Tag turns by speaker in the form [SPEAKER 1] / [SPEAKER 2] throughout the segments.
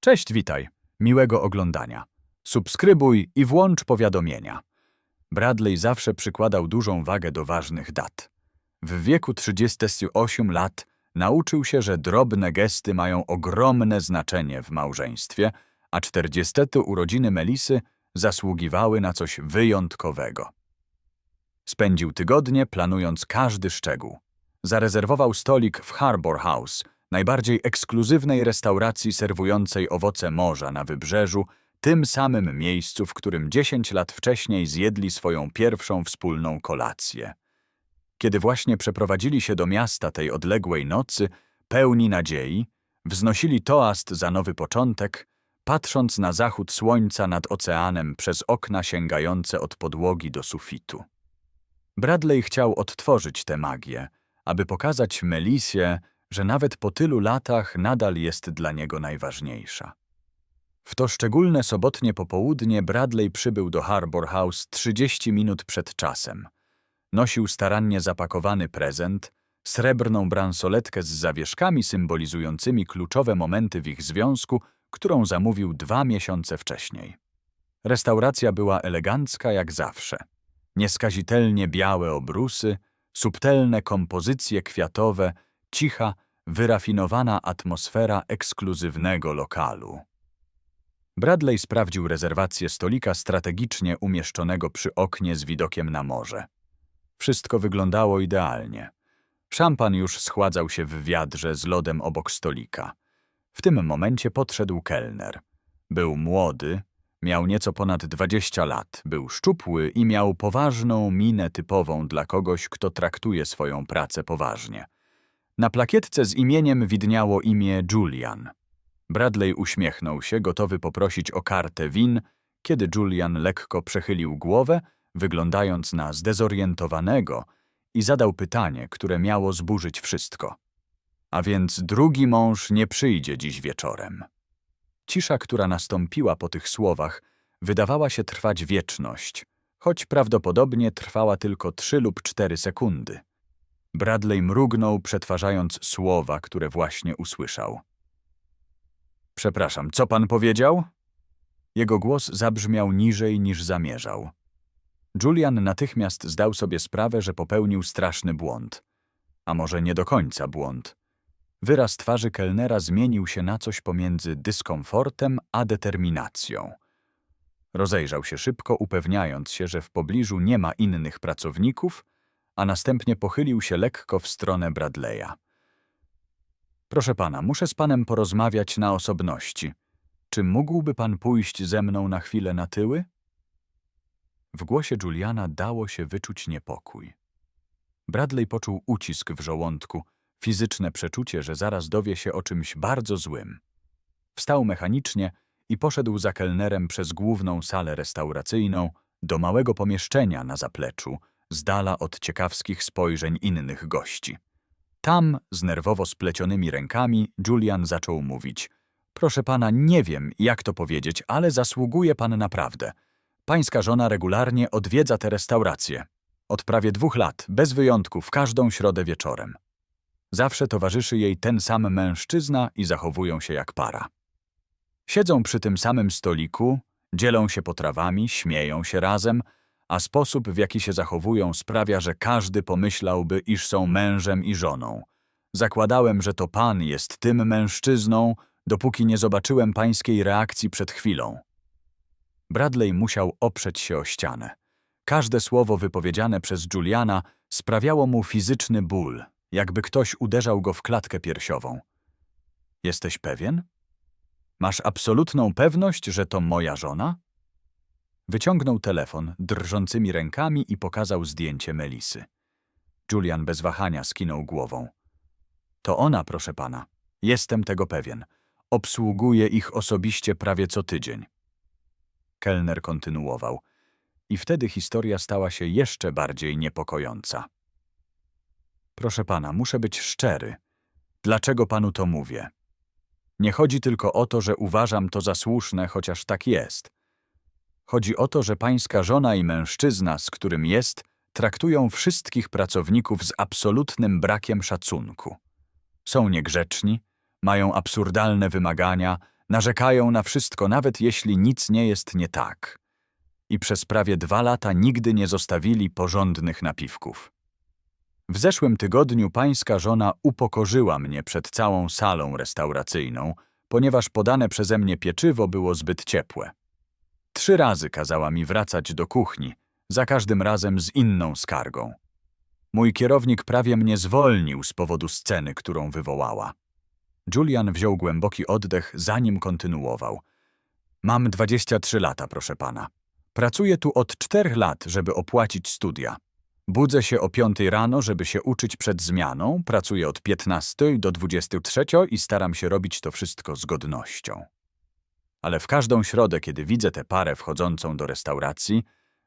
[SPEAKER 1] Cześć, witaj. Miłego oglądania. Subskrybuj i włącz powiadomienia. Bradley zawsze przykładał dużą wagę do ważnych dat. W wieku 38 lat nauczył się, że drobne gesty mają ogromne znaczenie w małżeństwie, a 40 urodziny Melisy zasługiwały na coś wyjątkowego. Spędził tygodnie planując każdy szczegół. Zarezerwował stolik w Harbor House, najbardziej ekskluzywnej restauracji serwującej owoce morza na wybrzeżu, tym samym miejscu, w którym 10 lat wcześniej zjedli swoją pierwszą wspólną kolację. Kiedy właśnie przeprowadzili się do miasta tej odległej nocy, pełni nadziei, wznosili toast za nowy początek, patrząc na zachód słońca nad oceanem przez okna sięgające od podłogi do sufitu. Bradley chciał odtworzyć tę magię, aby pokazać Melisie, że nawet po tylu latach nadal jest dla niego najważniejsza. W to szczególne sobotnie popołudnie Bradley przybył do Harbor House 30 minut przed czasem. Nosił starannie zapakowany prezent, srebrną bransoletkę z zawieszkami symbolizującymi kluczowe momenty w ich związku, którą zamówił dwa miesiące wcześniej. Restauracja była elegancka jak zawsze. Nieskazitelnie białe obrusy, subtelne kompozycje kwiatowe, cicha, wyrafinowana atmosfera ekskluzywnego lokalu. Bradley sprawdził rezerwację stolika strategicznie umieszczonego przy oknie z widokiem na morze. Wszystko wyglądało idealnie. Szampan już schładzał się w wiadrze z lodem obok stolika. W tym momencie podszedł kelner. Był młody, miał nieco ponad 20 lat, był szczupły i miał poważną minę typową dla kogoś, kto traktuje swoją pracę poważnie. Na plakietce z imieniem widniało imię Julian. Bradley uśmiechnął się, gotowy poprosić o kartę win, kiedy Julian lekko przechylił głowę, wyglądając na zdezorientowanego i zadał pytanie, które miało zburzyć wszystko. A więc drugi mąż nie przyjdzie dziś wieczorem. Cisza, która nastąpiła po tych słowach, wydawała się trwać wieczność, choć prawdopodobnie trwała tylko trzy lub cztery sekundy. Bradley mrugnął, przetwarzając słowa, które właśnie usłyszał. Przepraszam, co pan powiedział? Jego głos zabrzmiał niżej niż zamierzał. Julian natychmiast zdał sobie sprawę, że popełnił straszny błąd. A może nie do końca błąd. Wyraz twarzy kelnera zmienił się na coś pomiędzy dyskomfortem a determinacją. Rozejrzał się szybko, upewniając się, że w pobliżu nie ma innych pracowników, a następnie pochylił się lekko w stronę Bradleya. Proszę pana, muszę z panem porozmawiać na osobności. Czy mógłby pan pójść ze mną na chwilę na tyły? W głosie Juliana dało się wyczuć niepokój. Bradley poczuł ucisk w żołądku, fizyczne przeczucie, że zaraz dowie się o czymś bardzo złym. Wstał mechanicznie i poszedł za kelnerem przez główną salę restauracyjną do małego pomieszczenia na zapleczu, z dala od ciekawskich spojrzeń innych gości. Tam, z nerwowo splecionymi rękami, Julian zaczął mówić. Proszę pana, nie wiem, jak to powiedzieć, ale zasługuje pan naprawdę. Pańska żona regularnie odwiedza tę restaurację. Od prawie dwóch lat, bez wyjątków, każdą środę wieczorem. Zawsze towarzyszy jej ten sam mężczyzna i zachowują się jak para. Siedzą przy tym samym stoliku, dzielą się potrawami, śmieją się razem, a sposób, w jaki się zachowują, sprawia, że każdy pomyślałby, iż są mężem i żoną. Zakładałem, że to pan jest tym mężczyzną, dopóki nie zobaczyłem pańskiej reakcji przed chwilą. Bradley musiał oprzeć się o ścianę. Każde słowo wypowiedziane przez Juliana sprawiało mu fizyczny ból, jakby ktoś uderzał go w klatkę piersiową. Jesteś pewien? Masz absolutną pewność, że to moja żona? Wyciągnął telefon drżącymi rękami i pokazał zdjęcie Melisy. Julian bez wahania skinął głową. To ona, proszę pana. Jestem tego pewien. Obsługuje ich osobiście prawie co tydzień. Kelner kontynuował. I wtedy historia stała się jeszcze bardziej niepokojąca. Proszę pana, muszę być szczery. Dlaczego panu to mówię? Nie chodzi tylko o to, że uważam to za słuszne, chociaż tak jest. Chodzi o to, że pańska żona i mężczyzna, z którym jest, traktują wszystkich pracowników z absolutnym brakiem szacunku. Są niegrzeczni, mają absurdalne wymagania, Narzekają na wszystko, nawet jeśli nic nie jest nie tak. I przez prawie dwa lata nigdy nie zostawili porządnych napiwków. W zeszłym tygodniu pańska żona upokorzyła mnie przed całą salą restauracyjną, ponieważ podane przeze mnie pieczywo było zbyt ciepłe. Trzy razy kazała mi wracać do kuchni, za każdym razem z inną skargą. Mój kierownik prawie mnie zwolnił z powodu sceny, którą wywołała. Julian wziął głęboki oddech, zanim kontynuował. Mam 23 lata, proszę pana. Pracuję tu od czterech lat, żeby opłacić studia. Budzę się o 5 rano, żeby się uczyć przed zmianą, pracuję od 15 do 23 i staram się robić to wszystko z godnością. Ale w każdą środę, kiedy widzę tę parę wchodzącą do restauracji,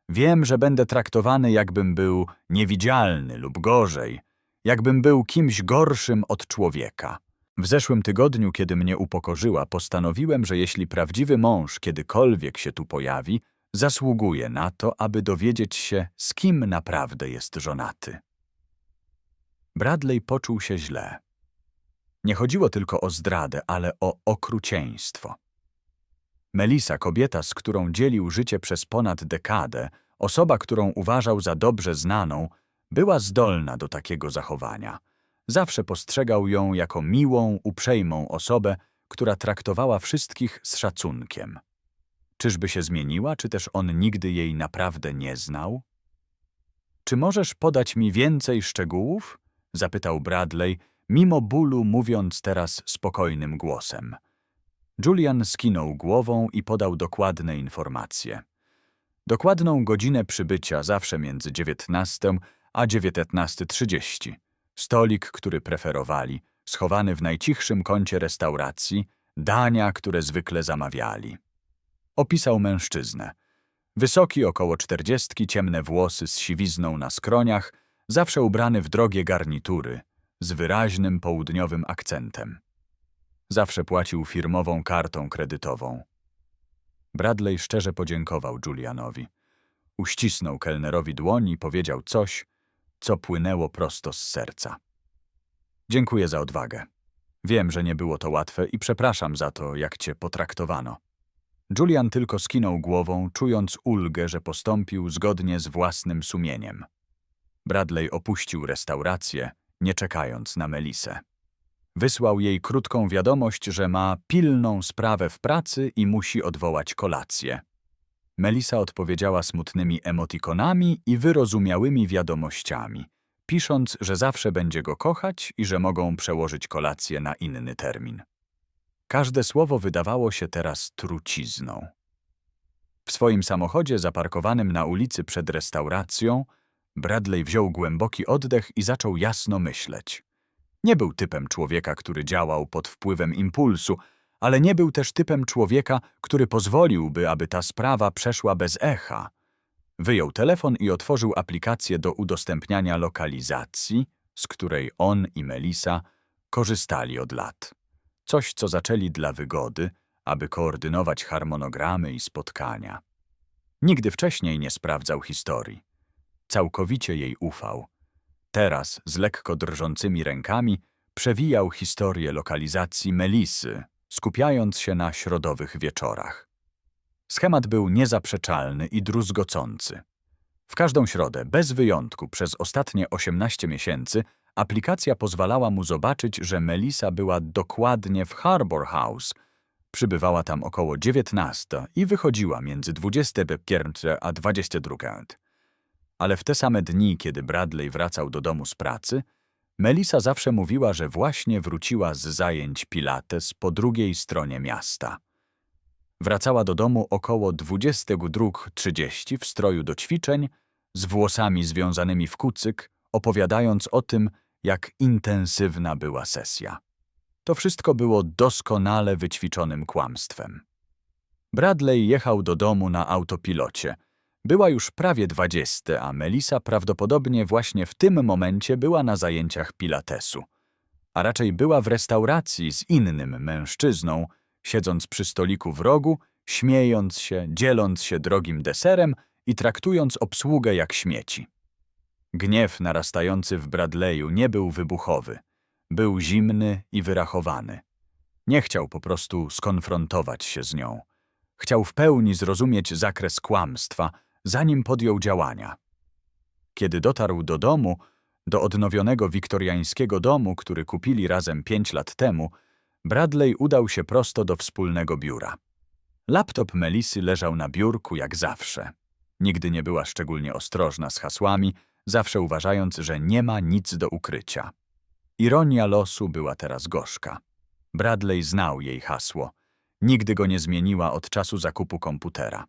[SPEAKER 1] wiem, że będę traktowany jakbym był niewidzialny lub gorzej, jakbym był kimś gorszym od człowieka. W zeszłym tygodniu, kiedy mnie upokorzyła, postanowiłem, że jeśli prawdziwy mąż kiedykolwiek się tu pojawi, zasługuje na to, aby dowiedzieć się, z kim naprawdę jest żonaty. Bradley poczuł się źle. Nie chodziło tylko o zdradę, ale o okrucieństwo. Melisa, kobieta, z którą dzielił życie przez ponad dekadę, osoba, którą uważał za dobrze znaną, była zdolna do takiego zachowania. Zawsze postrzegał ją jako miłą, uprzejmą osobę, która traktowała wszystkich z szacunkiem. Czyżby się zmieniła, czy też on nigdy jej naprawdę nie znał? Czy możesz podać mi więcej szczegółów? zapytał Bradley, mimo bólu mówiąc teraz spokojnym głosem. Julian skinął głową i podał dokładne informacje. Dokładną godzinę przybycia zawsze między 19 a 19.30. Stolik, który preferowali, schowany w najcichszym kącie restauracji, dania, które zwykle zamawiali. Opisał mężczyznę. Wysoki, około czterdziestki, ciemne włosy z siwizną na skroniach, zawsze ubrany w drogie garnitury, z wyraźnym południowym akcentem. Zawsze płacił firmową kartą kredytową. Bradley szczerze podziękował Julianowi. Uścisnął kelnerowi dłoń i powiedział coś, co płynęło prosto z serca. Dziękuję za odwagę. Wiem, że nie było to łatwe i przepraszam za to, jak cię potraktowano. Julian tylko skinął głową, czując ulgę, że postąpił zgodnie z własnym sumieniem. Bradley opuścił restaurację, nie czekając na Melisę. Wysłał jej krótką wiadomość, że ma pilną sprawę w pracy i musi odwołać kolację. Melisa odpowiedziała smutnymi emotikonami i wyrozumiałymi wiadomościami, pisząc, że zawsze będzie go kochać i że mogą przełożyć kolację na inny termin. Każde słowo wydawało się teraz trucizną. W swoim samochodzie zaparkowanym na ulicy przed restauracją, Bradley wziął głęboki oddech i zaczął jasno myśleć. Nie był typem człowieka, który działał pod wpływem impulsu, ale nie był też typem człowieka, który pozwoliłby, aby ta sprawa przeszła bez echa. Wyjął telefon i otworzył aplikację do udostępniania lokalizacji, z której on i Melisa korzystali od lat. Coś, co zaczęli dla wygody, aby koordynować harmonogramy i spotkania. Nigdy wcześniej nie sprawdzał historii. Całkowicie jej ufał. Teraz, z lekko drżącymi rękami, przewijał historię lokalizacji Melisy, skupiając się na środowych wieczorach. Schemat był niezaprzeczalny i druzgocący. W każdą środę, bez wyjątku, przez ostatnie 18 miesięcy, aplikacja pozwalała mu zobaczyć, że Melisa była dokładnie w Harbor House. Przybywała tam około 19 i wychodziła między 21 a 22. Ale w te same dni, kiedy Bradley wracał do domu z pracy, Melisa zawsze mówiła, że właśnie wróciła z zajęć Pilates po drugiej stronie miasta. Wracała do domu około 22.30 w stroju do ćwiczeń, z włosami związanymi w kucyk, opowiadając o tym, jak intensywna była sesja. To wszystko było doskonale wyćwiczonym kłamstwem. Bradley jechał do domu na autopilocie. Była już prawie dwadzieścia, a Melisa prawdopodobnie właśnie w tym momencie była na zajęciach pilatesu. A raczej była w restauracji z innym mężczyzną, siedząc przy stoliku w rogu, śmiejąc się, dzieląc się drogim deserem i traktując obsługę jak śmieci. Gniew narastający w Bradleyu nie był wybuchowy. Był zimny i wyrachowany. Nie chciał po prostu skonfrontować się z nią. Chciał w pełni zrozumieć zakres kłamstwa, zanim podjął działania. Kiedy dotarł do domu, do odnowionego wiktoriańskiego domu, który kupili razem pięć lat temu, Bradley udał się prosto do wspólnego biura. Laptop Melisy leżał na biurku jak zawsze. Nigdy nie była szczególnie ostrożna z hasłami, zawsze uważając, że nie ma nic do ukrycia. Ironia losu była teraz gorzka. Bradley znał jej hasło. Nigdy go nie zmieniła od czasu zakupu komputera.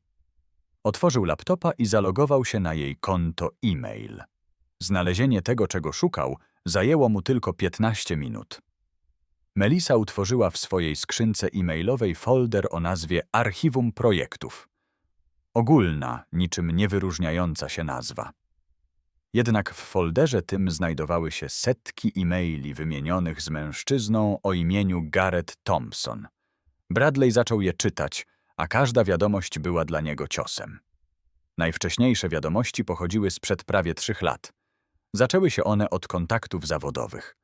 [SPEAKER 1] Otworzył laptopa i zalogował się na jej konto e-mail. Znalezienie tego, czego szukał, zajęło mu tylko 15 minut. Melisa utworzyła w swojej skrzynce e-mailowej folder o nazwie Archiwum Projektów. Ogólna, niczym niewyróżniająca się nazwa. Jednak w folderze tym znajdowały się setki e-maili wymienionych z mężczyzną o imieniu Garrett Thompson. Bradley zaczął je czytać, a każda wiadomość była dla niego ciosem. Najwcześniejsze wiadomości pochodziły sprzed prawie trzech lat. Zaczęły się one od kontaktów zawodowych.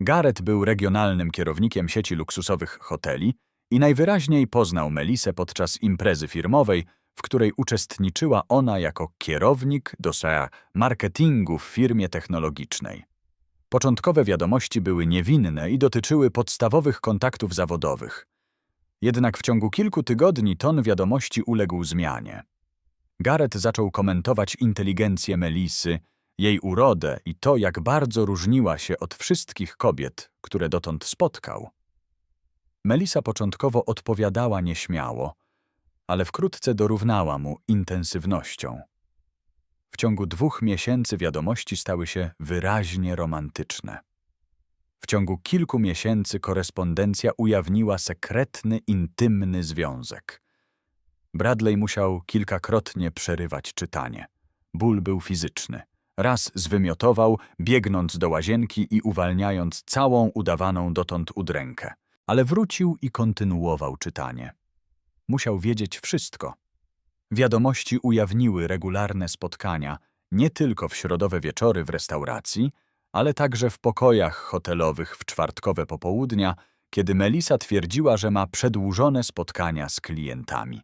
[SPEAKER 1] Garrett był regionalnym kierownikiem sieci luksusowych hoteli i najwyraźniej poznał Melisę podczas imprezy firmowej, w której uczestniczyła ona jako kierownik do marketingu w firmie technologicznej. Początkowe wiadomości były niewinne i dotyczyły podstawowych kontaktów zawodowych. Jednak w ciągu kilku tygodni ton wiadomości uległ zmianie. Garrett zaczął komentować inteligencję Melisy, jej urodę i to, jak bardzo różniła się od wszystkich kobiet, które dotąd spotkał. Melisa początkowo odpowiadała nieśmiało, ale wkrótce dorównała mu intensywnością. W ciągu dwóch miesięcy wiadomości stały się wyraźnie romantyczne. W ciągu kilku miesięcy korespondencja ujawniła sekretny, intymny związek. Bradley musiał kilkakrotnie przerywać czytanie. Ból był fizyczny. Raz zwymiotował, biegnąc do łazienki i uwalniając całą udawaną dotąd udrękę. Ale wrócił i kontynuował czytanie. Musiał wiedzieć wszystko. Wiadomości ujawniły regularne spotkania, nie tylko w środowe wieczory w restauracji, ale także w pokojach hotelowych w czwartkowe popołudnia, kiedy Melisa twierdziła, że ma przedłużone spotkania z klientami.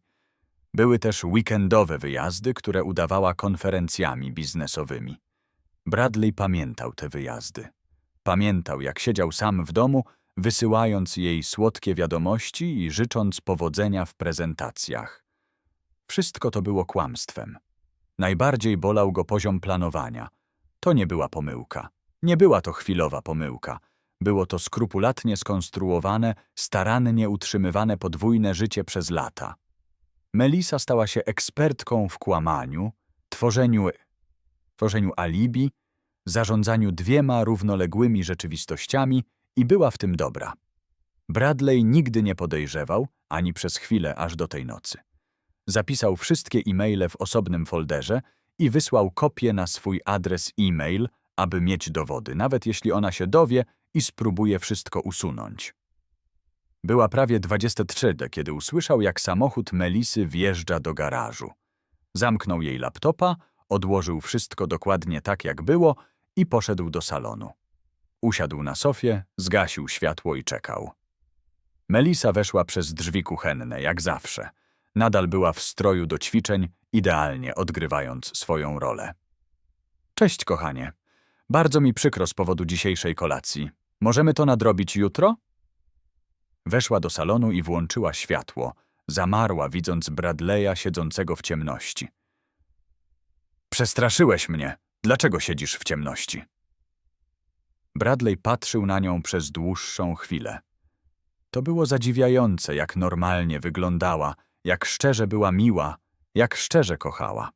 [SPEAKER 1] Były też weekendowe wyjazdy, które udawała konferencjami biznesowymi. Bradley pamiętał te wyjazdy. Pamiętał, jak siedział sam w domu, wysyłając jej słodkie wiadomości i życząc powodzenia w prezentacjach. Wszystko to było kłamstwem. Najbardziej bolał go poziom planowania. To nie była pomyłka. Nie była to chwilowa pomyłka. Było to skrupulatnie skonstruowane, starannie utrzymywane podwójne życie przez lata. Melisa stała się ekspertką w kłamaniu, tworzeniu, tworzeniu alibi, zarządzaniu dwiema równoległymi rzeczywistościami i była w tym dobra. Bradley nigdy nie podejrzewał, ani przez chwilę aż do tej nocy. Zapisał wszystkie e-maile w osobnym folderze i wysłał kopię na swój adres e-mail, aby mieć dowody, nawet jeśli ona się dowie i spróbuje wszystko usunąć. Była prawie 23, kiedy usłyszał, jak samochód Melisy wjeżdża do garażu. Zamknął jej laptopa, odłożył wszystko dokładnie tak, jak było i poszedł do salonu. Usiadł na sofie, zgasił światło i czekał. Melisa weszła przez drzwi kuchenne, jak zawsze. Nadal była w stroju do ćwiczeń, idealnie odgrywając swoją rolę. Cześć, kochanie. Bardzo mi przykro z powodu dzisiejszej kolacji. Możemy to nadrobić jutro? Weszła do salonu i włączyła światło. Zamarła, widząc Bradleya siedzącego w ciemności. Przestraszyłeś mnie. Dlaczego siedzisz w ciemności? Bradley patrzył na nią przez dłuższą chwilę. To było zadziwiające, jak normalnie wyglądała, jak szczerze była miła, jak szczerze kochała.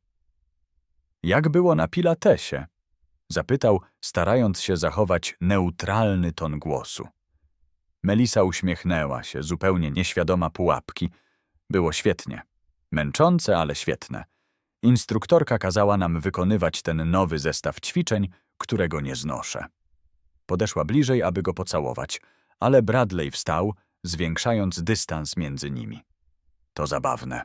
[SPEAKER 1] Jak było na Pilatesie? Zapytał, starając się zachować neutralny ton głosu. Melisa uśmiechnęła się, zupełnie nieświadoma pułapki. Było świetnie. Męczące, ale świetne. Instruktorka kazała nam wykonywać ten nowy zestaw ćwiczeń, którego nie znoszę. Podeszła bliżej, aby go pocałować, ale Bradley wstał, zwiększając dystans między nimi. To zabawne,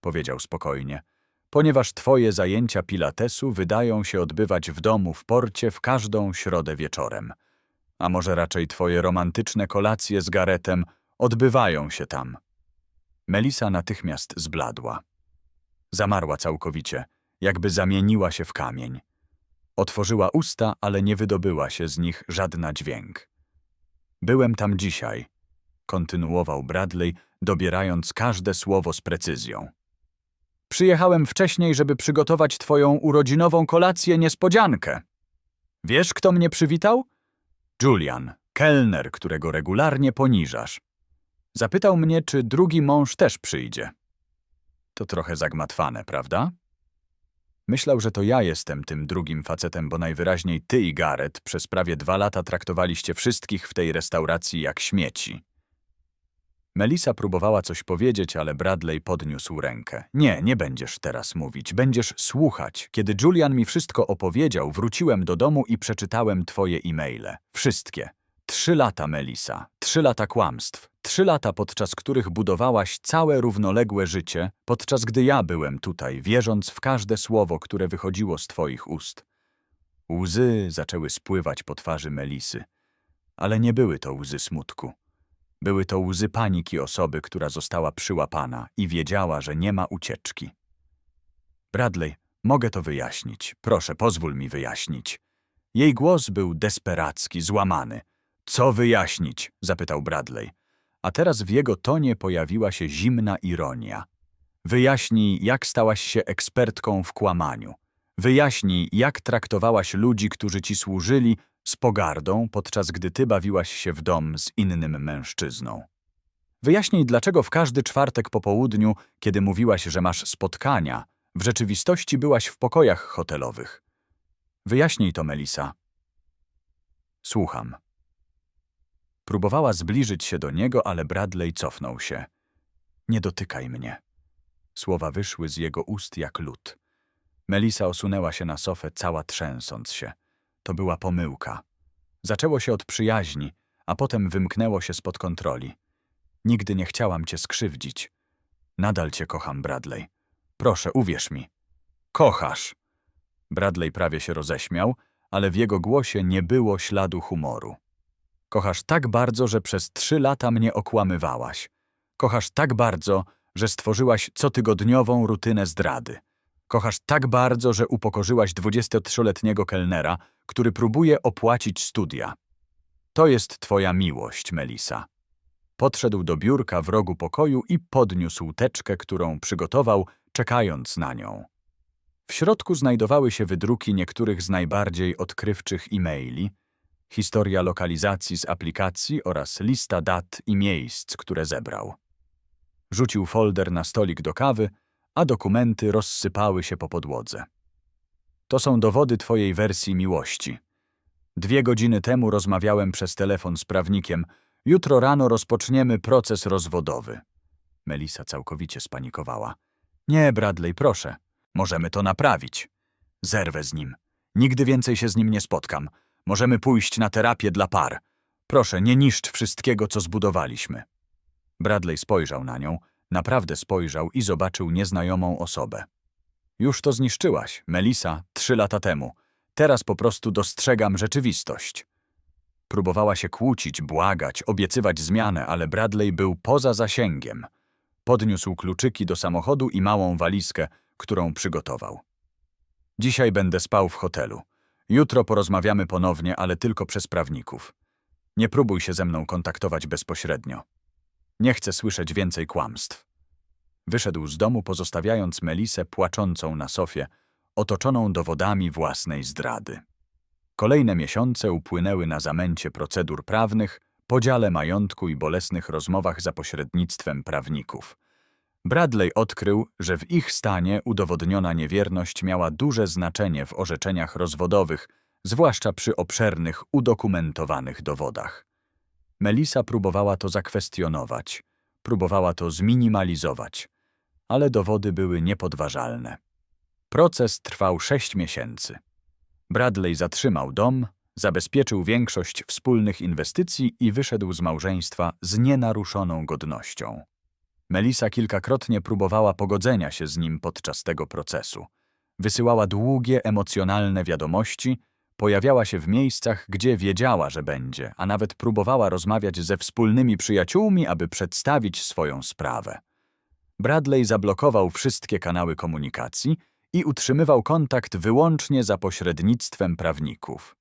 [SPEAKER 1] powiedział spokojnie, ponieważ twoje zajęcia pilatesu wydają się odbywać w domu w porcie w każdą środę wieczorem. A może raczej twoje romantyczne kolacje z Garetem odbywają się tam. Melisa natychmiast zbladła. Zamarła całkowicie, jakby zamieniła się w kamień. Otworzyła usta, ale nie wydobyła się z nich żadna dźwięk. Byłem tam dzisiaj, kontynuował Bradley, dobierając każde słowo z precyzją. Przyjechałem wcześniej, żeby przygotować twoją urodzinową kolację niespodziankę. Wiesz, kto mnie przywitał? Julian, kelner, którego regularnie poniżasz. Zapytał mnie, czy drugi mąż też przyjdzie. To trochę zagmatwane, prawda? Myślał, że to ja jestem tym drugim facetem, bo najwyraźniej ty i Gareth przez prawie dwa lata traktowaliście wszystkich w tej restauracji jak śmieci. Melisa próbowała coś powiedzieć, ale Bradley podniósł rękę. Nie, nie będziesz teraz mówić, będziesz słuchać. Kiedy Julian mi wszystko opowiedział, wróciłem do domu i przeczytałem twoje e-maile. Wszystkie. Trzy lata, Melisa. Trzy lata kłamstw. Trzy lata, podczas których budowałaś całe równoległe życie, podczas gdy ja byłem tutaj, wierząc w każde słowo, które wychodziło z twoich ust. Łzy zaczęły spływać po twarzy Melisy. Ale nie były to łzy smutku. Były to łzy paniki osoby, która została przyłapana i wiedziała, że nie ma ucieczki. Bradley, mogę to wyjaśnić. Proszę, pozwól mi wyjaśnić. Jej głos był desperacki, złamany. Co wyjaśnić? zapytał Bradley. A teraz w jego tonie pojawiła się zimna ironia. Wyjaśnij, jak stałaś się ekspertką w kłamaniu. Wyjaśnij, jak traktowałaś ludzi, którzy ci służyli, z pogardą, podczas gdy ty bawiłaś się w dom z innym mężczyzną. Wyjaśnij, dlaczego w każdy czwartek po południu, kiedy mówiłaś, że masz spotkania, w rzeczywistości byłaś w pokojach hotelowych. Wyjaśnij to, Melisa. Słucham. Próbowała zbliżyć się do niego, ale Bradley cofnął się. Nie dotykaj mnie. Słowa wyszły z jego ust jak lód. Melisa osunęła się na sofę, cała trzęsąc się. To była pomyłka. Zaczęło się od przyjaźni, a potem wymknęło się spod kontroli. Nigdy nie chciałam cię skrzywdzić. Nadal cię kocham, Bradley. Proszę, uwierz mi. Kochasz. Bradley prawie się roześmiał, ale w jego głosie nie było śladu humoru. Kochasz tak bardzo, że przez trzy lata mnie okłamywałaś. Kochasz tak bardzo, że stworzyłaś cotygodniową rutynę zdrady. Kochasz tak bardzo, że upokorzyłaś 23-letniego kelnera, który próbuje opłacić studia. To jest twoja miłość, Melisa. Podszedł do biurka w rogu pokoju i podniósł teczkę, którą przygotował, czekając na nią. W środku znajdowały się wydruki niektórych z najbardziej odkrywczych e-maili, historia lokalizacji z aplikacji oraz lista dat i miejsc, które zebrał. Rzucił folder na stolik do kawy, a dokumenty rozsypały się po podłodze. To są dowody twojej wersji miłości. Dwie godziny temu rozmawiałem przez telefon z prawnikiem. Jutro rano rozpoczniemy proces rozwodowy. Melisa całkowicie spanikowała. Nie, Bradley, proszę. Możemy to naprawić. Zerwę z nim. Nigdy więcej się z nim nie spotkam. Możemy pójść na terapię dla par. Proszę, nie niszcz wszystkiego, co zbudowaliśmy. Bradley spojrzał na nią, naprawdę spojrzał i zobaczył nieznajomą osobę. Już to zniszczyłaś, Melisa, trzy lata temu. Teraz po prostu dostrzegam rzeczywistość. Próbowała się kłócić, błagać, obiecywać zmianę, ale Bradley był poza zasięgiem. Podniósł kluczyki do samochodu i małą walizkę, którą przygotował. Dzisiaj będę spał w hotelu. Jutro porozmawiamy ponownie, ale tylko przez prawników. Nie próbuj się ze mną kontaktować bezpośrednio. Nie chcę słyszeć więcej kłamstw. Wyszedł z domu, pozostawiając Melisę płaczącą na sofie, otoczoną dowodami własnej zdrady. Kolejne miesiące upłynęły na zamęcie procedur prawnych, podziale majątku i bolesnych rozmowach za pośrednictwem prawników. Bradley odkrył, że w ich stanie udowodniona niewierność miała duże znaczenie w orzeczeniach rozwodowych, zwłaszcza przy obszernych, udokumentowanych dowodach. Melisa próbowała to zakwestionować, próbowała to zminimalizować, ale dowody były niepodważalne. Proces trwał sześć miesięcy. Bradley zatrzymał dom, zabezpieczył większość wspólnych inwestycji i wyszedł z małżeństwa z nienaruszoną godnością. Melisa kilkakrotnie próbowała pogodzenia się z nim podczas tego procesu. Wysyłała długie, emocjonalne wiadomości, Pojawiała się w miejscach, gdzie wiedziała, że będzie, a nawet próbowała rozmawiać ze wspólnymi przyjaciółmi, aby przedstawić swoją sprawę. Bradley zablokował wszystkie kanały komunikacji i utrzymywał kontakt wyłącznie za pośrednictwem prawników.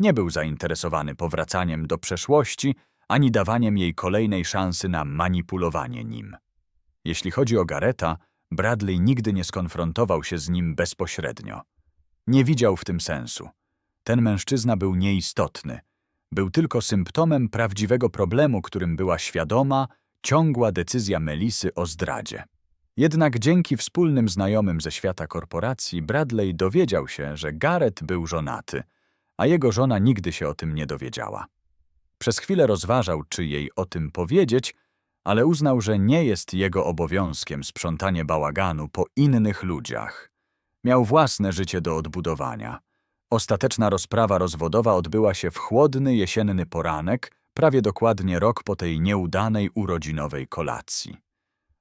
[SPEAKER 1] Nie był zainteresowany powracaniem do przeszłości ani dawaniem jej kolejnej szansy na manipulowanie nim. Jeśli chodzi o Gareta, Bradley nigdy nie skonfrontował się z nim bezpośrednio. Nie widział w tym sensu. Ten mężczyzna był nieistotny. Był tylko symptomem prawdziwego problemu, którym była świadoma, ciągła decyzja Melisy o zdradzie. Jednak dzięki wspólnym znajomym ze świata korporacji Bradley dowiedział się, że Gareth był żonaty, a jego żona nigdy się o tym nie dowiedziała. Przez chwilę rozważał, czy jej o tym powiedzieć, ale uznał, że nie jest jego obowiązkiem sprzątanie bałaganu po innych ludziach. Miał własne życie do odbudowania. Ostateczna rozprawa rozwodowa odbyła się w chłodny jesienny poranek, prawie dokładnie rok po tej nieudanej urodzinowej kolacji.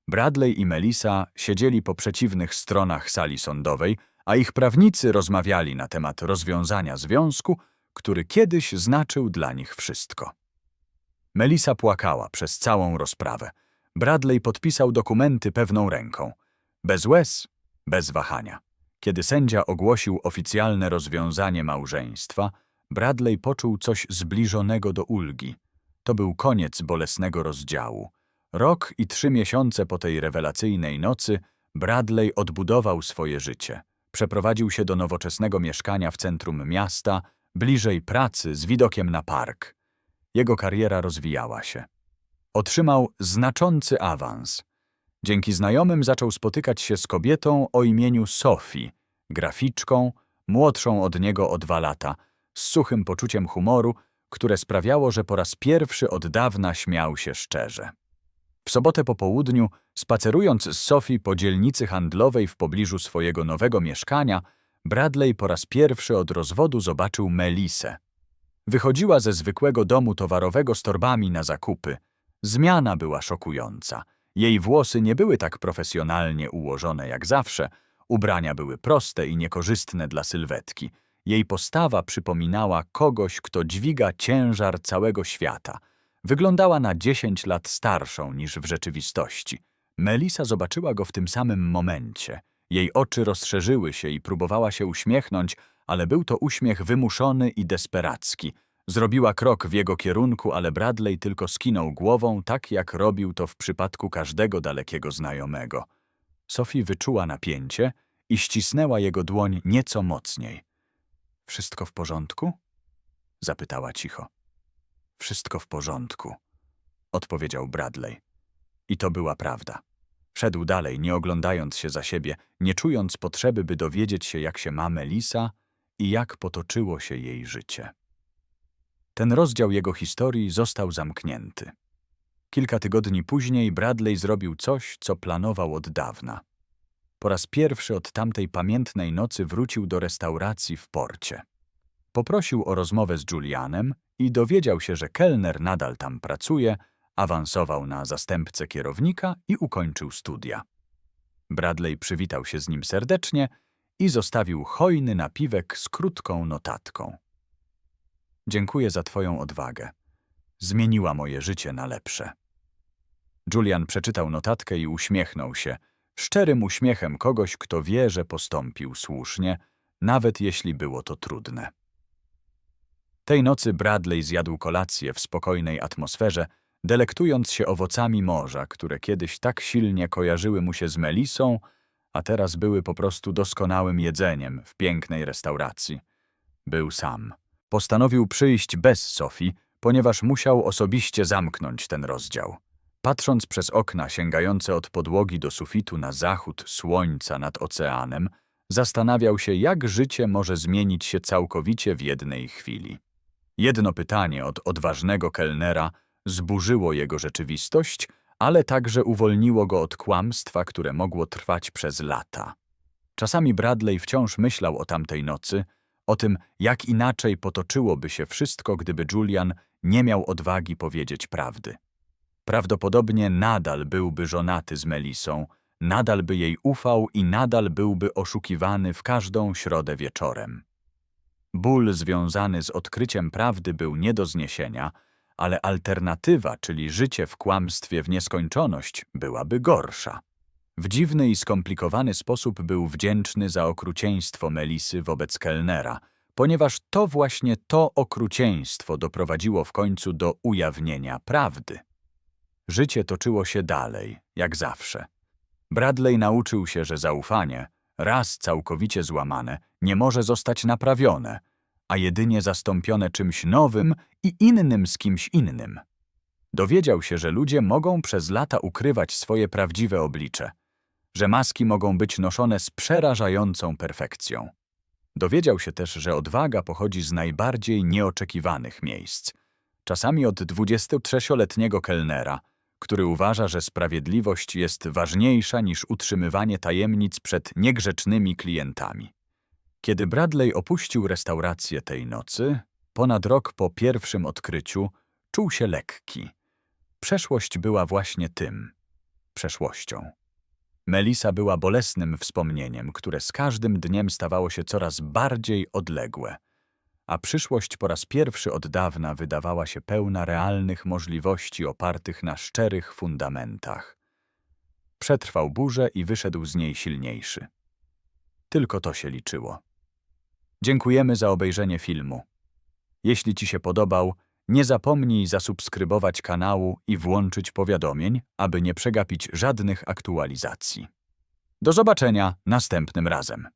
[SPEAKER 1] Bradley i Melissa siedzieli po przeciwnych stronach sali sądowej, a ich prawnicy rozmawiali na temat rozwiązania związku, który kiedyś znaczył dla nich wszystko. Melissa płakała przez całą rozprawę. Bradley podpisał dokumenty pewną ręką. Bez łez, bez wahania. Kiedy sędzia ogłosił oficjalne rozwiązanie małżeństwa, Bradley poczuł coś zbliżonego do ulgi. To był koniec bolesnego rozdziału. Rok i trzy miesiące po tej rewelacyjnej nocy Bradley odbudował swoje życie. Przeprowadził się do nowoczesnego mieszkania w centrum miasta, bliżej pracy, z widokiem na park. Jego kariera rozwijała się. Otrzymał znaczący awans. Dzięki znajomym zaczął spotykać się z kobietą o imieniu Sophie, graficzką, młodszą od niego o dwa lata, z suchym poczuciem humoru, które sprawiało, że po raz pierwszy od dawna śmiał się szczerze. W sobotę po południu, spacerując z Sophie po dzielnicy handlowej w pobliżu swojego nowego mieszkania, Bradley po raz pierwszy od rozwodu zobaczył Melisę. Wychodziła ze zwykłego domu towarowego z torbami na zakupy. Zmiana była szokująca. Jej włosy nie były tak profesjonalnie ułożone jak zawsze, ubrania były proste i niekorzystne dla sylwetki. Jej postawa przypominała kogoś, kto dźwiga ciężar całego świata. Wyglądała na dziesięć lat starszą niż w rzeczywistości. Melisa zobaczyła go w tym samym momencie. Jej oczy rozszerzyły się i próbowała się uśmiechnąć, ale był to uśmiech wymuszony i desperacki. Zrobiła krok w jego kierunku, ale Bradley tylko skinął głową, tak jak robił to w przypadku każdego dalekiego znajomego. Sophie wyczuła napięcie i ścisnęła jego dłoń nieco mocniej. Wszystko w porządku? Zapytała cicho. Wszystko w porządku, odpowiedział Bradley. I to była prawda. Szedł dalej, nie oglądając się za siebie, nie czując potrzeby, by dowiedzieć się, jak się ma Melisa i jak potoczyło się jej życie. Ten rozdział jego historii został zamknięty. Kilka tygodni później Bradley zrobił coś, co planował od dawna. Po raz pierwszy od tamtej pamiętnej nocy wrócił do restauracji w porcie. Poprosił o rozmowę z Julianem i dowiedział się, że kelner nadal tam pracuje, awansował na zastępcę kierownika i ukończył studia. Bradley przywitał się z nim serdecznie i zostawił hojny napiwek z krótką notatką. Dziękuję za twoją odwagę. Zmieniła moje życie na lepsze. Julian przeczytał notatkę i uśmiechnął się, szczerym uśmiechem kogoś, kto wie, że postąpił słusznie, nawet jeśli było to trudne. Tej nocy Bradley zjadł kolację w spokojnej atmosferze, delektując się owocami morza, które kiedyś tak silnie kojarzyły mu się z Melisą, a teraz były po prostu doskonałym jedzeniem w pięknej restauracji. Był sam. Postanowił przyjść bez Sofii, ponieważ musiał osobiście zamknąć ten rozdział. Patrząc przez okna sięgające od podłogi do sufitu na zachód słońca nad oceanem, zastanawiał się, jak życie może zmienić się całkowicie w jednej chwili. Jedno pytanie od odważnego kelnera zburzyło jego rzeczywistość, ale także uwolniło go od kłamstwa, które mogło trwać przez lata. Czasami Bradley wciąż myślał o tamtej nocy, o tym, jak inaczej potoczyłoby się wszystko, gdyby Julian nie miał odwagi powiedzieć prawdy. Prawdopodobnie nadal byłby żonaty z Melisą, nadal by jej ufał i nadal byłby oszukiwany w każdą środę wieczorem. Ból związany z odkryciem prawdy był nie do zniesienia, ale alternatywa, czyli życie w kłamstwie w nieskończoność, byłaby gorsza. W dziwny i skomplikowany sposób był wdzięczny za okrucieństwo Melisy wobec kelnera, ponieważ to właśnie to okrucieństwo doprowadziło w końcu do ujawnienia prawdy. Życie toczyło się dalej, jak zawsze. Bradley nauczył się, że zaufanie, raz całkowicie złamane, nie może zostać naprawione, a jedynie zastąpione czymś nowym i innym z kimś innym. Dowiedział się, że ludzie mogą przez lata ukrywać swoje prawdziwe oblicze, że maski mogą być noszone z przerażającą perfekcją. Dowiedział się też, że odwaga pochodzi z najbardziej nieoczekiwanych miejsc. Czasami od 23-letniego kelnera, który uważa, że sprawiedliwość jest ważniejsza niż utrzymywanie tajemnic przed niegrzecznymi klientami. Kiedy Bradley opuścił restaurację tej nocy, ponad rok po pierwszym odkryciu, czuł się lekki. Przeszłość była właśnie tym przeszłością. Melisa była bolesnym wspomnieniem, które z każdym dniem stawało się coraz bardziej odległe, a przyszłość po raz pierwszy od dawna wydawała się pełna realnych możliwości opartych na szczerych fundamentach. Przetrwał burzę i wyszedł z niej silniejszy. Tylko to się liczyło. Dziękujemy za obejrzenie filmu. Jeśli Ci się podobał, nie zapomnij zasubskrybować kanału i włączyć powiadomień, aby nie przegapić żadnych aktualizacji. Do zobaczenia następnym razem.